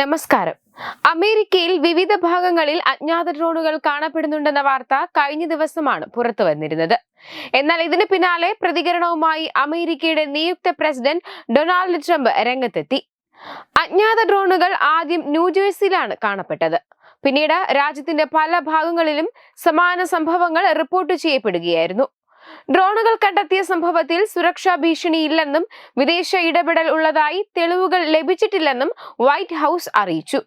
നമസ്കാരം. അമേരിക്കയിൽ വിവിധ ഭാഗങ്ങളിൽ അജ്ഞാത ഡ്രോണുകൾ കാണപ്പെടുന്നുണ്ടെന്ന വാർത്ത കഴിഞ്ഞ ദിവസമാണ് പുറത്തു വന്നിരുന്നത്. എന്നാൽ ഇതിന് പിന്നാലെ പ്രതികരണവുമായി അമേരിക്കയുടെ നിയുക്ത പ്രസിഡന്റ് ഡൊണാൾഡ് ട്രംപ് രംഗത്തെത്തി. അജ്ഞാത ഡ്രോണുകൾ ആദ്യം ന്യൂജേഴ്സിയിലാണ് കാണപ്പെട്ടത്. പിന്നീട് രാജ്യത്തിന്റെ പല ഭാഗങ്ങളിലും സമാന സംഭവങ്ങൾ റിപ്പോർട്ട് ചെയ്യപ്പെടുകയായിരുന്നു. ഡ്രോണുകൾ കണ്ടെത്തിയ സംഭവത്തിൽ സുരക്ഷാ ഭീഷണിയില്ലെന്നും വിദേശ ഇടപെടൽ ഉള്ളതായി തെളിവുകൾ ലഭിച്ചിട്ടില്ലെന്നും വൈറ്റ് ഹൗസ് അറിയിച്ചു.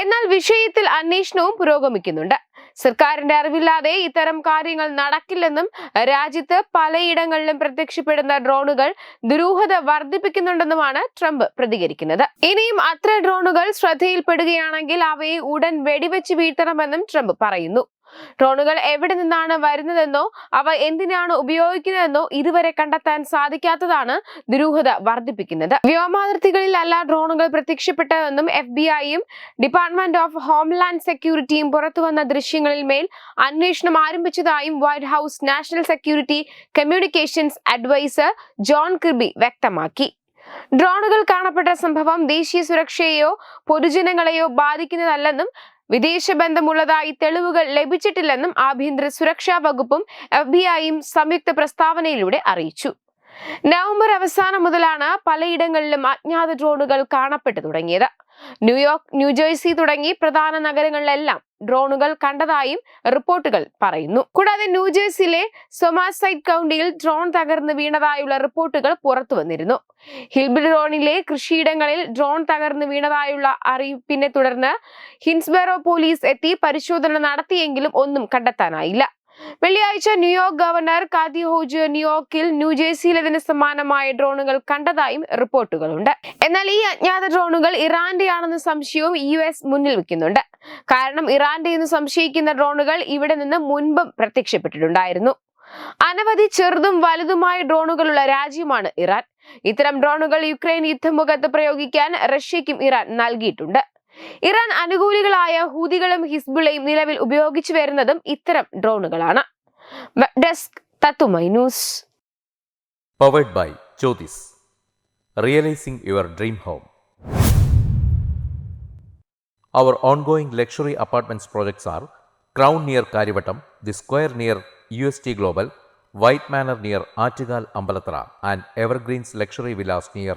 എന്നാൽ വിഷയത്തിൽ അന്വേഷണവും പുരോഗമിക്കുന്നുണ്ട്. സർക്കാരിന്റെ അറിവില്ലാതെ ഇത്തരം കാര്യങ്ങൾ നടക്കില്ലെന്നും രാജ്യത്ത് പലയിടങ്ങളിലും പ്രത്യക്ഷപ്പെടുന്ന ഡ്രോണുകൾ ദുരൂഹത വർദ്ധിപ്പിക്കുന്നുണ്ടെന്നുമാണ് ട്രംപ് പ്രതികരിക്കുന്നത്. ഇനിയും അത്ര ഡ്രോണുകൾ ശ്രദ്ധയിൽപ്പെടുകയാണെങ്കിൽ അവയെ ഉടൻ വെടിവെച്ച് വീഴ്ത്തണമെന്നും ട്രംപ് പറയുന്നു. ഡ്രോണുകൾ എവിടെ നിന്നാണ് വരുന്നതെന്നോ അവ എന്തിനാണ് ഉപയോഗിക്കുന്നതെന്നോ ഇതുവരെ കണ്ടെത്താൻ സാധിക്കാത്തതാണ് ദുരൂഹത വർദ്ധിപ്പിക്കുന്നത്. വ്യോമാതിർത്തികളിലല്ല ഡ്രോണുകൾ പ്രത്യക്ഷപ്പെട്ടതെന്നും എഫ് ബി ഐയും ഡിപ്പാർട്ട്മെന്റ് ഓഫ് ഹോംലാൻഡ് സെക്യൂരിറ്റിയും പുറത്തുവന്ന ദൃശ്യങ്ങളിൽ മേൽ അന്വേഷണം ആരംഭിച്ചതായും White House national security communications adviser John Kirby വ്യക്തമാക്കി. ഡ്രോണുകൾ കാണപ്പെട്ട സംഭവം ദേശീയ സുരക്ഷയെയോ പൊതുജനങ്ങളെയോ ബാധിക്കുന്നതല്ലെന്നും വിദേശ ബന്ധമുള്ളതായി തെളിവുകൾ ലഭിച്ചിട്ടില്ലെന്നും ആഭ്യന്തര സുരക്ഷാ വകുപ്പും എഫ് ബി ഐയും സംയുക്ത പ്രസ്താവനയിലൂടെ അറിയിച്ചു. നവംബർ അവസാനം മുതലാണ് പലയിടങ്ങളിലും അജ്ഞാത ഡ്രോണുകൾ കാണപ്പെട്ടു തുടങ്ങിയത്. ന്യൂയോർക്ക് ന്യൂജേഴ്സി തുടങ്ങി പ്രധാന നഗരങ്ങളിലെല്ലാം ഡ്രോണുകൾ കണ്ടതായും റിപ്പോർട്ടുകൾ പറയുന്നു. കൂടാതെ ന്യൂജേഴ്സിയിലെ സൊമാസൈഡ് കൗണ്ടിയിൽ ഡ്രോൺ തകർന്ന് വീണതായുള്ള റിപ്പോർട്ടുകൾ പുറത്തു വന്നിരുന്നു. ഹിൽബിറോണിലെ കൃഷിയിടങ്ങളിൽ ഡ്രോൺ തകർന്ന് വീണതായുള്ള അറിയിപ്പിനെ തുടർന്ന് ഹിൻസ്ബെറോ പോലീസ് എത്തി പരിശോധന നടത്തിയെങ്കിലും ഒന്നും കണ്ടെത്താനായില്ല. വെള്ളിയാഴ്ച ന്യൂയോർക്ക് ഗവർണർ കാതി ഹോജ് ന്യൂയോർക്കിൽ ന്യൂജേഴ്സിയിലതിന് സമാനമായ ഡ്രോണുകൾ കണ്ടതായും റിപ്പോർട്ടുകളുണ്ട്. എന്നാൽ ഈ അജ്ഞാത ഡ്രോണുകൾ ഇറാന്റെയാണെന്ന സംശയവും യു എസ് മുന്നിൽ വെക്കുന്നുണ്ട്. കാരണം ഇറാന്റെ എന്ന് സംശയിക്കുന്ന ഡ്രോണുകൾ ഇവിടെ നിന്ന് മുൻപും പ്രത്യക്ഷപ്പെട്ടിട്ടുണ്ടായിരുന്നു. അനവധി ചെറുതും വലുതുമായ ഡ്രോണുകളുള്ള രാജ്യമാണ് ഇറാൻ. ഇത്തരം ഡ്രോണുകൾ യുക്രൈൻ യുദ്ധമുഖത്ത് പ്രയോഗിക്കാൻ റഷ്യക്കും ഇറാൻ നൽകിയിട്ടുണ്ട്. ഇറാൻ അനുകൂലികളായ ഹൂതികളും ഹിസ്ബുള്ളയും നിലവിൽ ഉപയോഗിച്ചു വരുന്നതും ഇത്തരം ഡ്രോണുകളാണ് ഡെസ്ക് തത്തുമൈ news powered by Jyothis realising your dream home our ongoing luxury apartments projects are Crown near Karivattam, The Square near UST Global, White Manor near Achigal Ambalatra, and Evergreens Luxury Villas near